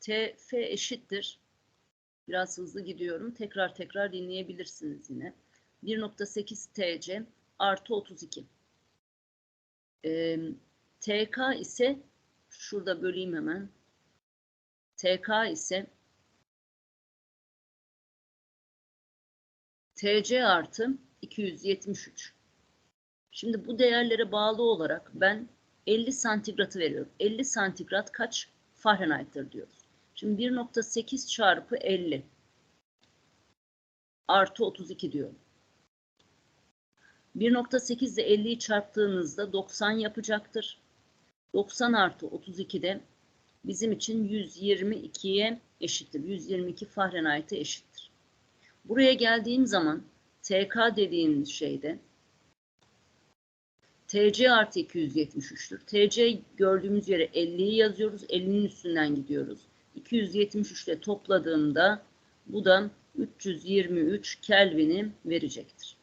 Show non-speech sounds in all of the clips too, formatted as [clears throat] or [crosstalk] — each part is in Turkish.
TF eşittir. Biraz hızlı gidiyorum. Tekrar tekrar dinleyebilirsiniz yine. 1.8 TC artı 32. Ee, TK ise şurada böleyim hemen. TK ise TC artı 273. Şimdi bu değerlere bağlı olarak ben 50 santigratı veriyorum. 50 santigrat kaç Fahrenheit'tir diyoruz. Şimdi 1.8 çarpı 50 artı 32 diyorum. 1.8 ile 50'yi çarptığınızda 90 yapacaktır. 90 artı 32 de bizim için 122'ye eşittir. 122 Fahrenheit'e eşittir. Buraya geldiğim zaman TK dediğim şeyde TC artı 273'tür. TC gördüğümüz yere 50'yi yazıyoruz. 50'nin üstünden gidiyoruz. 273 ile topladığımda bu da 323 Kelvin'i verecektir.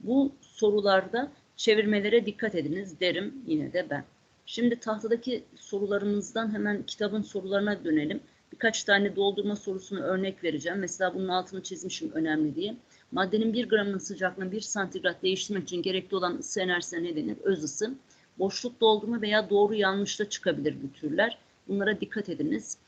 Bu sorularda çevirmelere dikkat ediniz derim yine de ben. Şimdi tahtadaki sorularımızdan hemen kitabın sorularına dönelim. Birkaç tane doldurma sorusunu örnek vereceğim. Mesela bunun altını çizmişim önemli diye. Maddenin 1 gramının sıcaklığını 1 santigrat değiştirmek için gerekli olan ısı enerjisine ne denir? Öz ısı. Boşluk doldurma veya doğru yanlışla çıkabilir bu türler. Bunlara dikkat ediniz.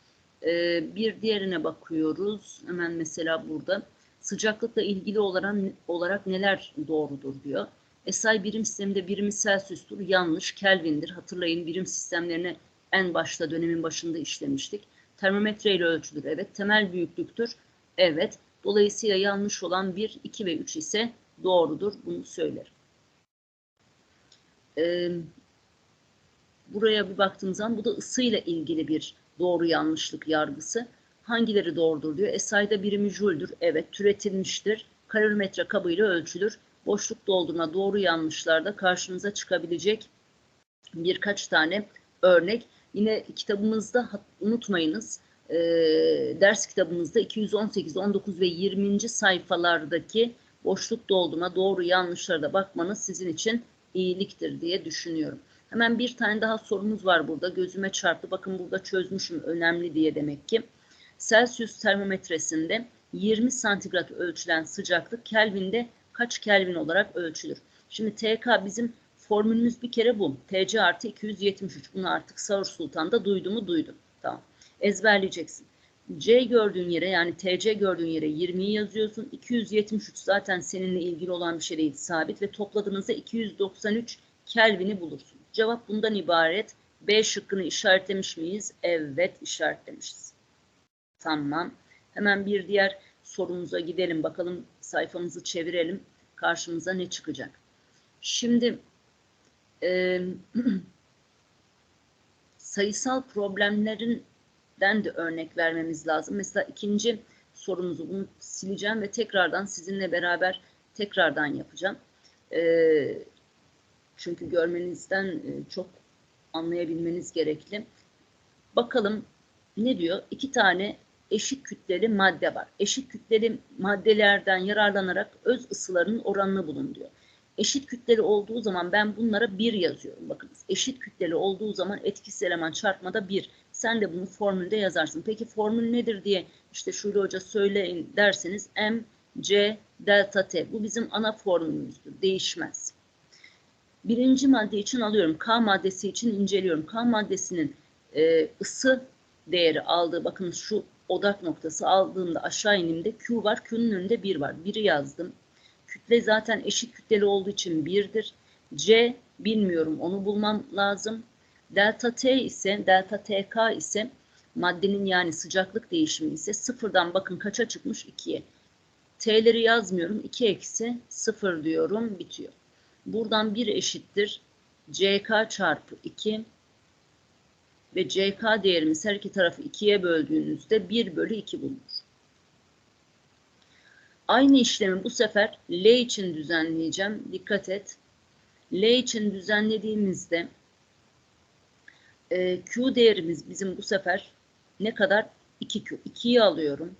Ee, bir diğerine bakıyoruz. Hemen mesela burada. Sıcaklıkla ilgili olarak, olarak neler doğrudur diyor. SI birim sisteminde birimi Celsius'tur. Yanlış. Kelvin'dir. Hatırlayın birim sistemlerini en başta dönemin başında işlemiştik. Termometre ile ölçülür. Evet. Temel büyüklüktür. Evet. Dolayısıyla yanlış olan 1, 2 ve 3 ise doğrudur. Bunu söylerim. Ee, buraya bir baktığımız zaman bu da ısıyla ilgili bir doğru yanlışlık yargısı. Hangileri doğrudur diyor. SI'da birimi jüldür. Evet türetilmiştir. Kalorimetre kabıyla ölçülür. Boşluk doldurma doğru yanlışlarda karşınıza çıkabilecek birkaç tane örnek. Yine kitabımızda unutmayınız e, ders kitabımızda 218, 19 ve 20. sayfalardaki boşluk doldurma doğru yanlışlara da bakmanız sizin için iyiliktir diye düşünüyorum. Hemen bir tane daha sorumuz var burada. Gözüme çarptı. Bakın burada çözmüşüm. Önemli diye demek ki. Celsius termometresinde 20 santigrat ölçülen sıcaklık Kelvin'de kaç Kelvin olarak ölçülür? Şimdi TK bizim formülümüz bir kere bu. TC artı 273. Bunu artık Sağır Sultan'da duydu duydum. Tamam ezberleyeceksin. C gördüğün yere yani TC gördüğün yere 20'yi yazıyorsun. 273 zaten seninle ilgili olan bir şey değil sabit ve topladığınızda 293 Kelvin'i bulursun. Cevap bundan ibaret. B şıkkını işaretlemiş miyiz? Evet işaretlemişiz. Tamam. Hemen bir diğer sorumuza gidelim. Bakalım sayfamızı çevirelim. Karşımıza ne çıkacak? Şimdi e, [clears throat] sayısal problemlerin den de örnek vermemiz lazım. Mesela ikinci sorumuzu bunu sileceğim ve tekrardan sizinle beraber tekrardan yapacağım. Ee, çünkü görmenizden e, çok anlayabilmeniz gerekli. Bakalım ne diyor? İki tane eşit kütleli madde var. Eşit kütleli maddelerden yararlanarak öz ısılarının oranını bulun diyor. Eşit kütleli olduğu zaman ben bunlara 1 yazıyorum. Bakınız eşit kütleli olduğu zaman etkisiz eleman çarpmada 1. Sen de bunu formülde yazarsın. Peki formül nedir diye işte Şule Hoca söyleyin derseniz M, C, delta T. Bu bizim ana formülümüzdür. Değişmez. Birinci madde için alıyorum. K maddesi için inceliyorum. K maddesinin e, ısı değeri aldığı bakın şu odak noktası aldığımda aşağı inimde Q var. Q'nun önünde 1 var. 1'i yazdım. Kütle zaten eşit kütleli olduğu için 1'dir. C bilmiyorum onu bulmam lazım. Delta T ise delta TK ise maddenin yani sıcaklık değişimi ise sıfırdan bakın kaça çıkmış 2'ye. T'leri yazmıyorum. 2 eksi 0 diyorum bitiyor. Buradan 1 eşittir. CK çarpı 2 ve CK değerimiz her iki tarafı 2'ye böldüğünüzde 1 bölü 2 bulunur. Aynı işlemi bu sefer L için düzenleyeceğim. Dikkat et. L için düzenlediğimizde e, Q değerimiz bizim bu sefer ne kadar? 2Q. 2'yi alıyorum.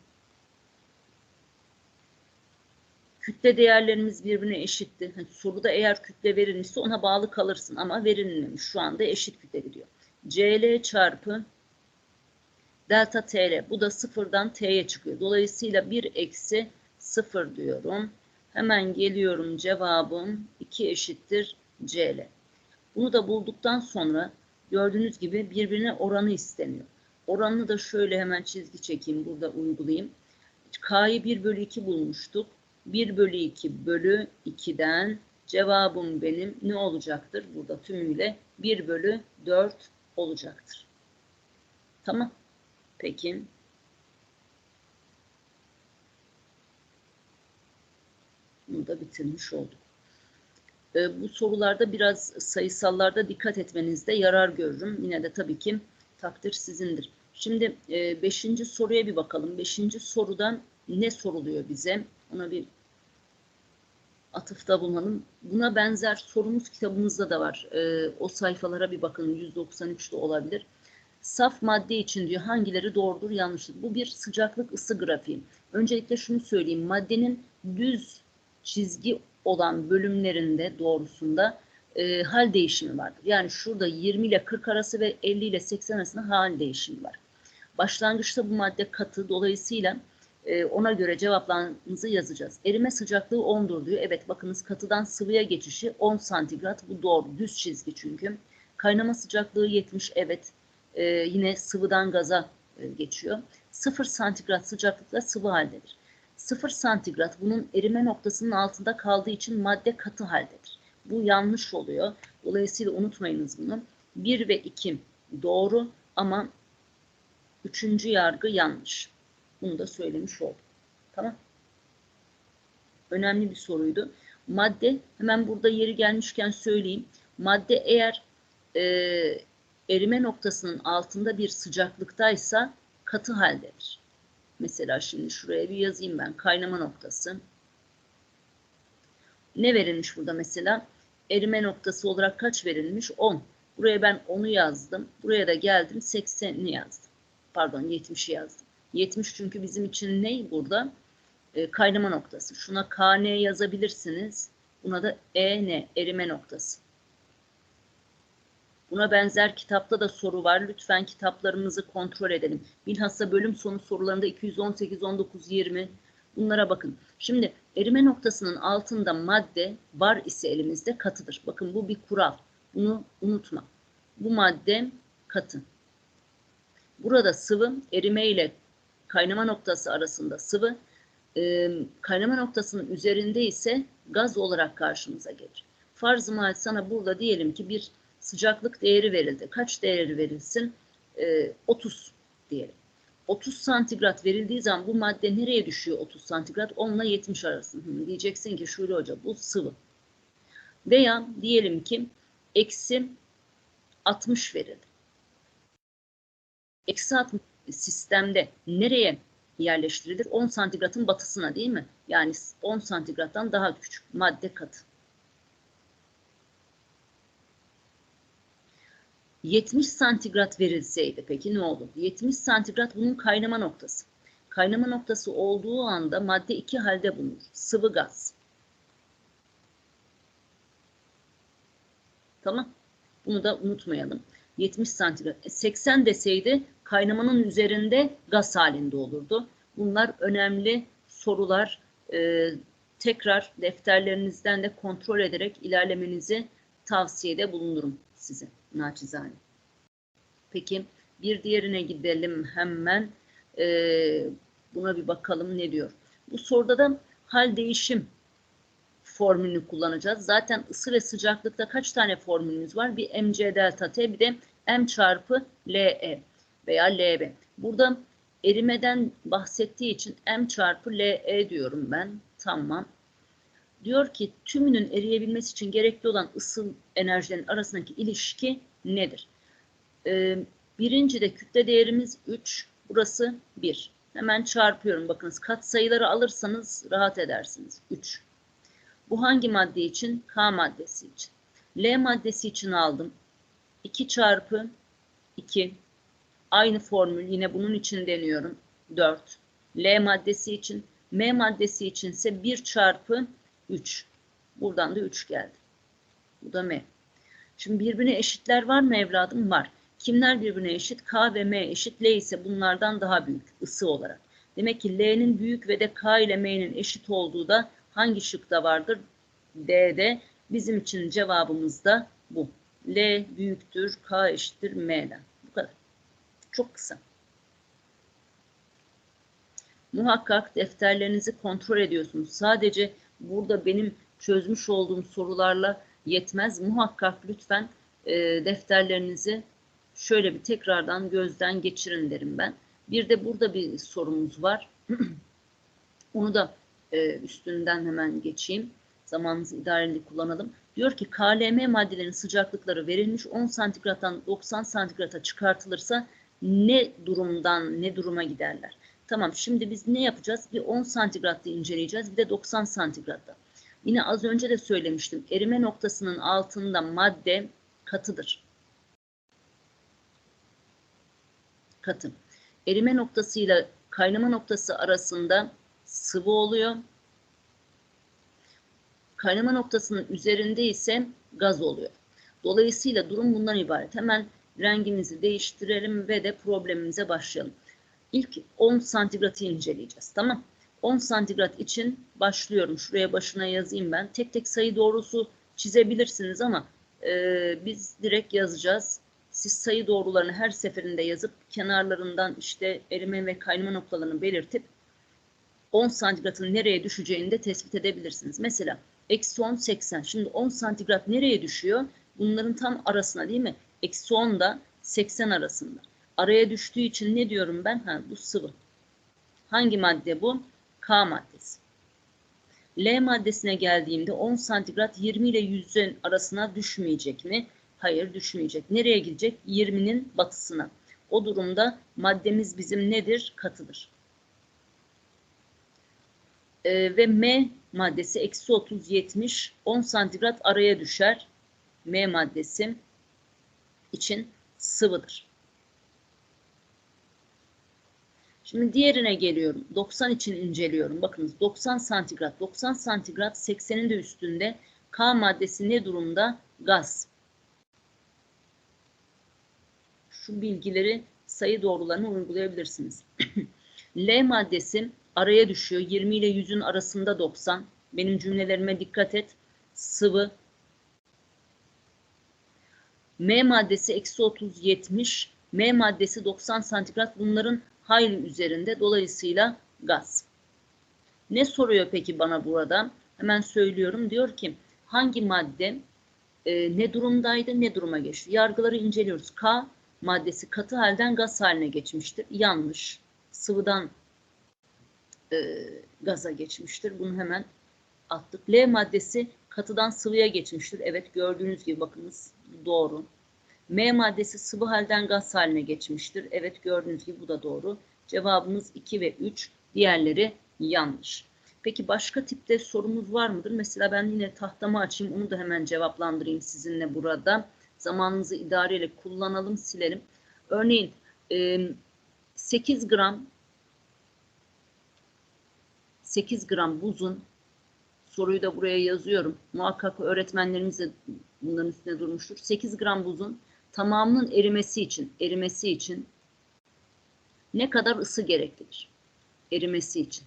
Kütle değerlerimiz birbirine eşitti. Hani soruda eğer kütle verilmişse ona bağlı kalırsın ama verilmemiş. Şu anda eşit kütle gidiyor. CL çarpı Delta TL. Bu da sıfırdan T'ye çıkıyor. Dolayısıyla 1 eksi 0 diyorum. Hemen geliyorum cevabım 2 eşittir CL. Bunu da bulduktan sonra gördüğünüz gibi birbirine oranı isteniyor. Oranını da şöyle hemen çizgi çekeyim burada uygulayayım. K'yı 1 bölü 2 bulmuştuk. 1 bölü 2 bölü 2'den cevabım benim ne olacaktır? Burada tümüyle 1 bölü 4 olacaktır. Tamam. Peki. Bunu da bitirmiş olduk. Ee, bu sorularda biraz sayısallarda dikkat etmenizde yarar görürüm. Yine de tabii ki takdir sizindir. Şimdi e, beşinci soruya bir bakalım. Beşinci sorudan ne soruluyor bize? Ona bir atıfta bulunalım. Buna benzer sorumuz kitabımızda da var. E, o sayfalara bir bakın. 193'te olabilir. Saf madde için diyor hangileri doğrudur yanlıştır. Bu bir sıcaklık ısı grafiği. Öncelikle şunu söyleyeyim. Maddenin düz çizgi olan bölümlerinde doğrusunda e, hal değişimi vardır. Yani şurada 20 ile 40 arası ve 50 ile 80 arasında hal değişimi var. Başlangıçta bu madde katı dolayısıyla e, ona göre cevaplarınızı yazacağız. Erime sıcaklığı 10'dur diyor. Evet bakınız katıdan sıvıya geçişi 10 santigrat. Bu doğru. Düz çizgi çünkü. Kaynama sıcaklığı 70. Evet. E, yine sıvıdan gaza e, geçiyor. 0 santigrat sıcaklıkla sıvı haldedir. 0 santigrat bunun erime noktasının altında kaldığı için madde katı haldedir. Bu yanlış oluyor. Dolayısıyla unutmayınız bunu. 1 ve 2 doğru ama üçüncü yargı yanlış. Bunu da söylemiş oldum. Tamam. Önemli bir soruydu. Madde hemen burada yeri gelmişken söyleyeyim. Madde eğer e, erime noktasının altında bir sıcaklıktaysa katı haldedir. Mesela şimdi şuraya bir yazayım ben. Kaynama noktası. Ne verilmiş burada mesela? Erime noktası olarak kaç verilmiş? 10. Buraya ben 10'u yazdım. Buraya da geldim 80'ini yazdım. Pardon 70'i yazdım. 70 çünkü bizim için ne burada? E, kaynama noktası. Şuna KN yazabilirsiniz. Buna da EN erime noktası. Buna benzer kitapta da soru var. Lütfen kitaplarımızı kontrol edelim. Bilhassa bölüm sonu sorularında 218, 19, 20 bunlara bakın. Şimdi erime noktasının altında madde var ise elimizde katıdır. Bakın bu bir kural. Bunu unutma. Bu madde katı. Burada sıvı erime ile kaynama noktası arasında sıvı. E, kaynama noktasının üzerinde ise gaz olarak karşımıza gelir. Farz-ı sana burada diyelim ki bir sıcaklık değeri verildi. Kaç değeri verilsin? E, 30 diyelim. 30 santigrat verildiği zaman bu madde nereye düşüyor 30 santigrat? 10 ile 70 arası. Hı, diyeceksin ki şöyle hoca bu sıvı. Veya diyelim ki eksi 60 verildi. Eksi 60 sistemde nereye yerleştirilir? 10 santigratın batısına değil mi? Yani 10 santigrattan daha küçük madde katı. 70 santigrat verilseydi peki ne olur? 70 santigrat bunun kaynama noktası. Kaynama noktası olduğu anda madde iki halde bulunur. Sıvı gaz. Tamam. Bunu da unutmayalım. 70 santigrat. 80 e, deseydi kaynamanın üzerinde gaz halinde olurdu. Bunlar önemli sorular. Ee, tekrar defterlerinizden de kontrol ederek ilerlemenizi tavsiyede bulunurum size naçizane. Peki bir diğerine gidelim hemen. Ee, buna bir bakalım ne diyor. Bu soruda da hal değişim formülünü kullanacağız. Zaten ısı ve sıcaklıkta kaç tane formülümüz var? Bir mc delta t bir de m çarpı le veya lb. Burada erimeden bahsettiği için m çarpı le diyorum ben. Tamam. Diyor ki tümünün eriyebilmesi için gerekli olan ısı enerjilerin arasındaki ilişki nedir? Ee, birinci de kütle değerimiz 3. Burası 1. Hemen çarpıyorum. Bakınız kat sayıları alırsanız rahat edersiniz. 3. Bu hangi madde için? K maddesi için. L maddesi için aldım. 2 çarpı 2. Aynı formül yine bunun için deniyorum. 4. L maddesi için. M maddesi için ise 1 çarpı 3. Buradan da 3 geldi. Bu da M. Şimdi birbirine eşitler var mı evladım? Var. Kimler birbirine eşit? K ve M eşit. L ise bunlardan daha büyük ısı olarak. Demek ki L'nin büyük ve de K ile M'nin eşit olduğu da hangi şıkta vardır? D'de. Bizim için cevabımız da bu. L büyüktür, K eşittir M'den. Çok kısa. Muhakkak defterlerinizi kontrol ediyorsunuz. Sadece burada benim çözmüş olduğum sorularla yetmez. Muhakkak lütfen e, defterlerinizi şöyle bir tekrardan gözden geçirin derim ben. Bir de burada bir sorumuz var. [clears throat] Onu da e, üstünden hemen geçeyim. Zamanımızı idareli kullanalım. Diyor ki KLM maddelerin sıcaklıkları verilmiş 10 santigrattan 90 santigrata çıkartılırsa ne durumdan ne duruma giderler? Tamam şimdi biz ne yapacağız? Bir 10 santigratta inceleyeceğiz bir de 90 santigratta. Yine az önce de söylemiştim. Erime noktasının altında madde katıdır. Katı. Erime noktasıyla kaynama noktası arasında sıvı oluyor. Kaynama noktasının üzerinde ise gaz oluyor. Dolayısıyla durum bundan ibaret. Hemen rengimizi değiştirelim ve de problemimize başlayalım. İlk 10 santigratı inceleyeceğiz. Tamam. 10 santigrat için başlıyorum. Şuraya başına yazayım ben. Tek tek sayı doğrusu çizebilirsiniz ama e, biz direkt yazacağız. Siz sayı doğrularını her seferinde yazıp kenarlarından işte erime ve kaynama noktalarını belirtip 10 santigratın nereye düşeceğini de tespit edebilirsiniz. Mesela eksi 10 80. Şimdi 10 santigrat nereye düşüyor? Bunların tam arasına değil mi? Eksi 10 da 80 arasında. Araya düştüğü için ne diyorum ben? Ha, bu sıvı. Hangi madde bu? K maddesi. L maddesine geldiğimde 10 santigrat 20 ile 100'ün arasına düşmeyecek mi? Hayır düşmeyecek. Nereye gidecek? 20'nin batısına. O durumda maddemiz bizim nedir? Katıdır. Ee, ve M maddesi eksi 30 70 10 santigrat araya düşer. M maddesi için sıvıdır. Şimdi diğerine geliyorum. 90 için inceliyorum. Bakınız 90 santigrat. 90 santigrat 80'in de üstünde. K maddesi ne durumda? Gaz. Şu bilgileri sayı doğrularını uygulayabilirsiniz. [clears throat] L maddesi araya düşüyor. 20 ile 100'ün arasında 90. Benim cümlelerime dikkat et. Sıvı. M maddesi eksi 30 70. M maddesi 90 santigrat. Bunların hayli üzerinde. Dolayısıyla gaz. Ne soruyor peki bana burada? Hemen söylüyorum. Diyor ki hangi madde e, ne durumdaydı, ne duruma geçti? Yargıları inceliyoruz. K maddesi katı halden gaz haline geçmiştir. Yanlış. Sıvıdan e, gaza geçmiştir. Bunu hemen attık. L maddesi katıdan sıvıya geçmiştir. Evet gördüğünüz gibi bakınız doğru. M maddesi sıvı halden gaz haline geçmiştir. Evet gördüğünüz gibi bu da doğru. Cevabımız 2 ve 3. Diğerleri yanlış. Peki başka tipte sorumuz var mıdır? Mesela ben yine tahtamı açayım. Onu da hemen cevaplandırayım sizinle burada. Zamanımızı idareyle kullanalım, silelim. Örneğin 8 gram 8 gram buzun soruyu da buraya yazıyorum. Muhakkak öğretmenlerimiz de bunların üstüne durmuştur. 8 gram buzun tamamının erimesi için, erimesi için ne kadar ısı gereklidir? Erimesi için.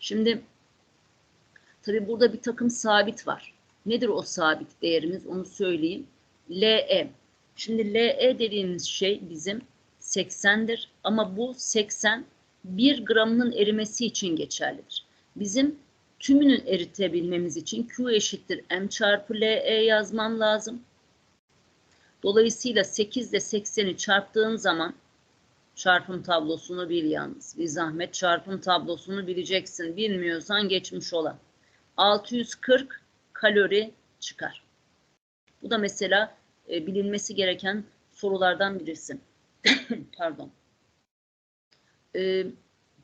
Şimdi tabi burada bir takım sabit var. Nedir o sabit değerimiz onu söyleyeyim. LE. Şimdi LE dediğimiz şey bizim 80'dir ama bu 80 1 gramının erimesi için geçerlidir. Bizim tümünün eritebilmemiz için Q eşittir M çarpı LE yazmam lazım. Dolayısıyla 8 ile 80'i çarptığın zaman çarpım tablosunu bil yalnız. Bir zahmet çarpım tablosunu bileceksin. Bilmiyorsan geçmiş olan. 640 kalori çıkar. Bu da mesela e, bilinmesi gereken sorulardan birisi. [coughs] Pardon. E,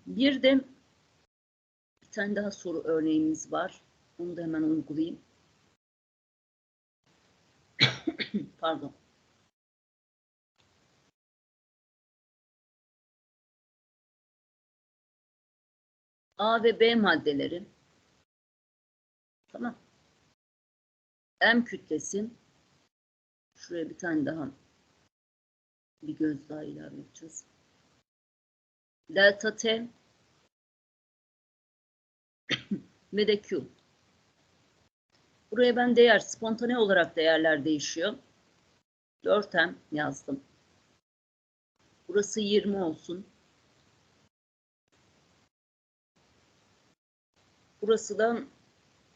bir de bir tane daha soru örneğimiz var. Onu da hemen uygulayayım. [coughs] Pardon. A ve B maddeleri tamam. M kütlesi Şuraya bir tane daha bir göz daha ilave edeceğiz. Delta T ve de Q. Buraya ben değer, spontane olarak değerler değişiyor. 4M yazdım. Burası 20 olsun. Burası da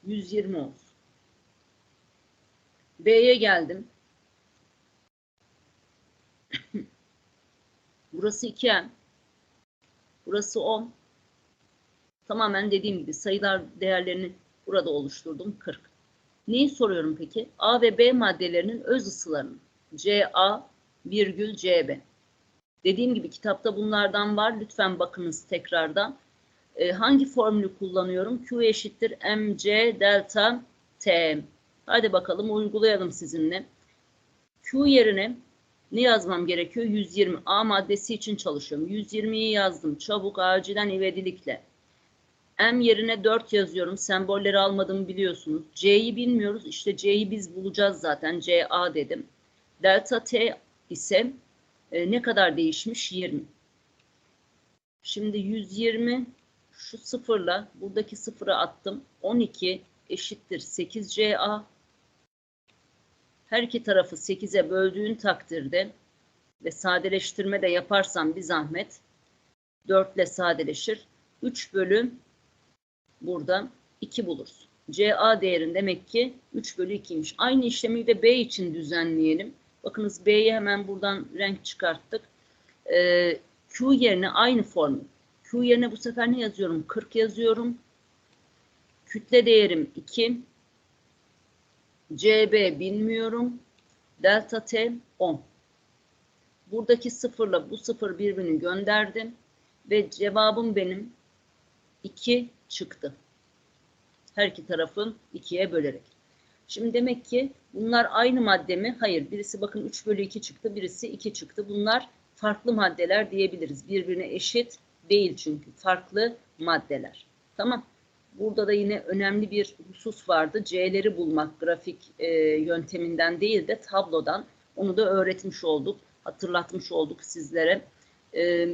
120 olsun. B'ye geldim. [coughs] Burası 2M. Burası 10. Tamamen dediğim gibi sayılar değerlerini burada oluşturdum 40. Neyi soruyorum peki? A ve B maddelerinin öz ısılarını. Ca virgül Cb. Dediğim gibi kitapta bunlardan var. Lütfen bakınız tekrardan. Ee, hangi formülü kullanıyorum? Q eşittir mc delta t. Hadi bakalım uygulayalım sizinle. Q yerine ne yazmam gerekiyor? 120. A maddesi için çalışıyorum. 120'yi yazdım. Çabuk acilen ivedilikle. M yerine 4 yazıyorum. Sembolleri almadığımı biliyorsunuz. C'yi bilmiyoruz. İşte C'yi biz bulacağız zaten. CA dedim. Delta T ise e, ne kadar değişmiş? 20. Şimdi 120 şu sıfırla buradaki sıfıra attım. 12 eşittir 8CA. Her iki tarafı 8'e böldüğün takdirde ve sadeleştirme de yaparsam bir zahmet 4 ile sadeleşir. 3 bölü burada 2 buluruz. CA değerin demek ki 3 bölü 2'ymiş. Aynı işlemi de B için düzenleyelim. Bakınız B'yi hemen buradan renk çıkarttık. Ee, Q yerine aynı formül. Q yerine bu sefer ne yazıyorum? 40 yazıyorum. Kütle değerim 2. CB bilmiyorum. Delta T 10. Buradaki sıfırla bu sıfır birbirini gönderdim. Ve cevabım benim 2 çıktı. Her iki tarafın 2'ye bölerek. Şimdi demek ki bunlar aynı madde mi? Hayır. Birisi bakın 3 bölü 2 çıktı. Birisi 2 çıktı. Bunlar farklı maddeler diyebiliriz. Birbirine eşit değil çünkü. Farklı maddeler. Tamam. Burada da yine önemli bir husus vardı. C'leri bulmak grafik e, yönteminden değil de tablodan. Onu da öğretmiş olduk. Hatırlatmış olduk sizlere. E,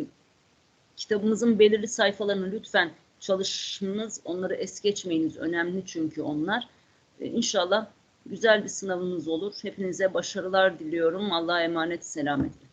kitabımızın belirli sayfalarını lütfen çalışmanız, onları es geçmeyiniz. Önemli çünkü onlar. E, inşallah güzel bir sınavınız olur. Hepinize başarılar diliyorum. Allah'a emanet selametle.